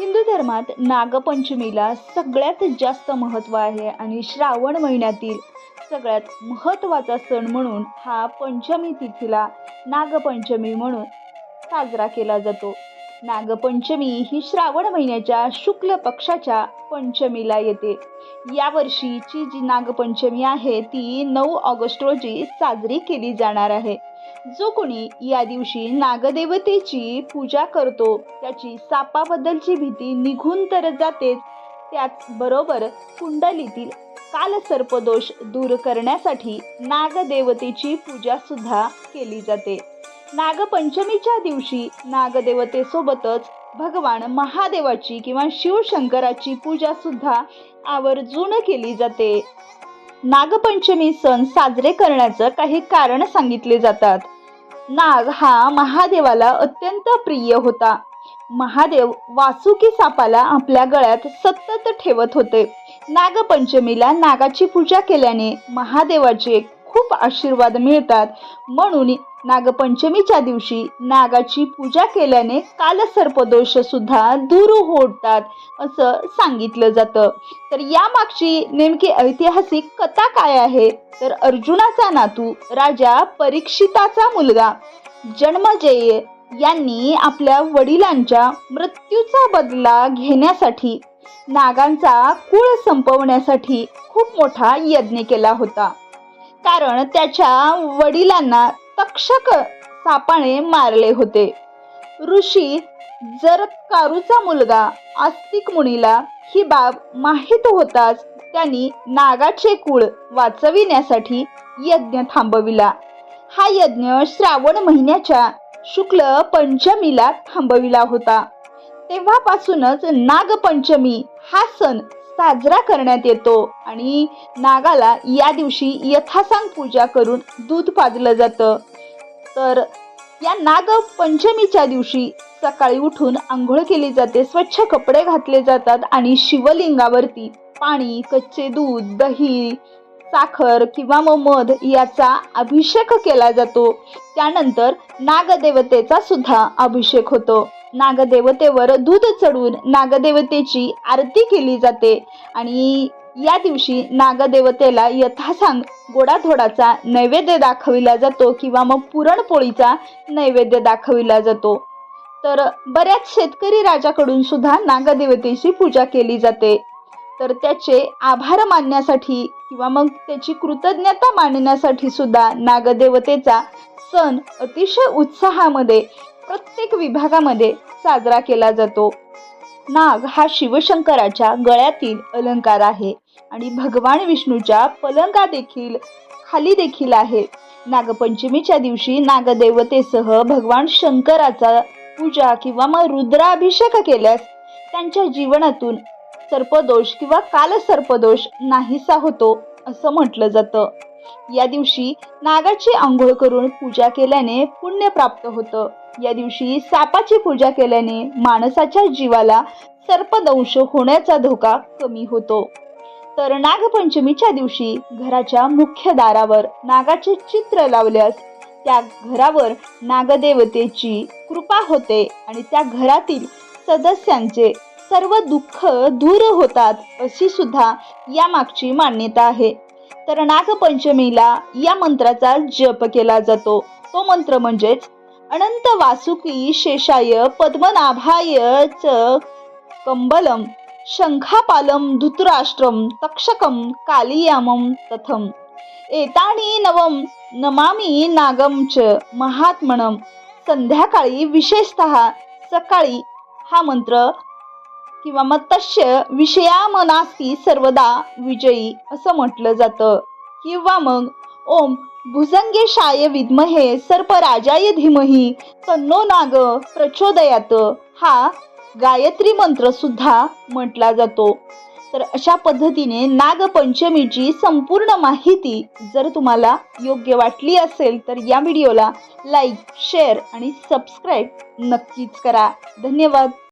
हिंदू धर्मात नागपंचमीला सगळ्यात जास्त महत्त्व आहे आणि श्रावण महिन्यातील सगळ्यात महत्त्वाचा सण म्हणून हा पंचमी तिथीला नागपंचमी म्हणून साजरा केला जातो. नागपंचमी ही श्रावण महिन्याच्या शुक्ल पक्षाच्या पंचमीला येते. यावर्षीची जी नागपंचमी आहे ती नऊ ऑगस्ट रोजी साजरी केली जाणार आहे. जो कोणी या दिवशी नागदेवतेची पूजा करतो त्याची सापाबद्दलची भीती निघून तर जातेच. त्याचबरोबर कुंडलीतील कालसर्पदोष दूर करण्यासाठी नागदेवतेची पूजा सुद्धा केली जाते. नागपंचमीच्या दिवशी नागदेवतेसोबतच भगवान महादेवाची किंवा शिवशंकराची पूजा सुद्धा आवर्जून केली जाते. नागपंचमी सण साजरे करण्याचं काही कारण सांगितले जातात. नाग हा महादेवाला अत्यंत प्रिय होता. महादेव वासुकी सापाला आपल्या गळ्यात सतत ठेवत होते. नागपंचमीला नागाची पूजा केल्याने महादेवाचे खूप आशीर्वाद मिळतात. म्हणून नागपंचमीच्या दिवशी नागाची पूजा केल्याने कालसर्पदोष सुद्धा दूर होतात असं सांगितलं जातं. तर यामागची नेमकी ऐतिहासिक कथा काय आहे? तर अर्जुनाचा नातू राजा परीक्षिताचा मुलगा. जन्मजय यांनी आपल्या वडिलांच्या मृत्यूचा बदला घेण्यासाठी नागांचा कुळ संपवण्यासाठी खूप मोठा यज्ञ केला होता. कारण त्याच्या वडिलांना तक्षक सापाने मारले होते. ऋषी जर कारूचा मुलगा आस्तिक मुनीला ही बाब माहीत होताच त्यांनी नागाचे कुळ वाचविण्यासाठी यज्ञ थांबविला. हा यज्ञ श्रावण महिन्याच्या शुक्ल पंचमीला थांबविला होता. तेव्हापासूनच नागपंचमी हा सण साजरा करण्यात येतो आणि नागाला या दिवशी यथासांग पूजा करून दूध पाजलं जातं. तर या नागपंचमीच्या दिवशी सकाळी उठून आंघोळ केली जाते स्वच्छ कपडे घातले जातात आणि शिवलिंगावरती पाणी कच्चे दूध दही साखर किंवा मग मध याचा अभिषेक केला जातो. त्यानंतर नागदेवतेचा सुद्धा अभिषेक होतो. नागदेवतेवर दूध चढवून नागदेवतेची आरती केली जाते. आणि या दिवशी नागदेवतेला यथासांग गोडाधोडाचा नैवेद्य दाखविला जातो किंवा मग पुरणपोळीचा नैवेद्य दाखविला जातो. तर बऱ्याच शेतकरी राजाकडून सुद्धा नागदेवतेची पूजा केली जाते. तर त्याचे आभार मानण्यासाठी किंवा मग त्याची कृतज्ञता मानण्यासाठी सुद्धा नागदेवतेचा सण अतिशय उत्साहामध्ये प्रत्येक विभागामध्ये साजरा केला जातो. नाग हा शिवशंकराच्या गळ्यातील अलंकार आहे आणि भगवान विष्णूच्या पलंगा देखील खाली देखील आहे. नागपंचमीच्या दिवशी नागदेवतेसह भगवान शंकराचा पूजा किंवा मग रुद्राभिषेक केल्यास त्यांच्या जीवनातून सर्पदोष किंवा कालसर्पदोष नाहीसा होतो असं म्हटलं जातं. या दिवशी नागाची आंघोळ करून पूजा केल्याने पुण्य प्राप्त होतं. या दिवशी सापाची पूजा केल्याने माणसाच्या जीवाला सर्पदंश होण्याचा धोका कमी होतो. तर नागपंचमीच्या दिवशी घराच्या मुख्य दारावर नागाचे चित्र लावल्यास त्या घरावर नागदेवतेची कृपा होते आणि त्या घरातील सदस्यांचे सर्व दुःख दूर होतात अशी सुद्धा यामागची मान्यता आहे. तर नागपंचमीला या मंत्राचा जप केला जातो. तो मंत्र म्हणजेच अनंत वासुकी शेषाय पद्मनाभाय च कंबलम शंखापालम धृतराष्ट्रम तक्षकम कालियामम तथम। एतानी नवम नमामी नागम च महात्मनम। संध्याकाळी विशेषतः सकाळी हा मंत्र किंवा मग तस्य विषयामनासी सर्वदा विजयी असं म्हटलं जातं. किंवा मग ओम भुजंगेशाय विद्महे सर्पराजाय धीमही तन्नो नाग प्रचोदयात. हा गायत्री मंत्र सुद्धा म्हटला जातो. तर अशा पद्धतीने नागपंचमीची संपूर्ण माहिती जर तुम्हाला योग्य वाटली असेल तर या व्हिडिओला लाईक शेअर आणि सबस्क्राईब नक्कीच करा. धन्यवाद.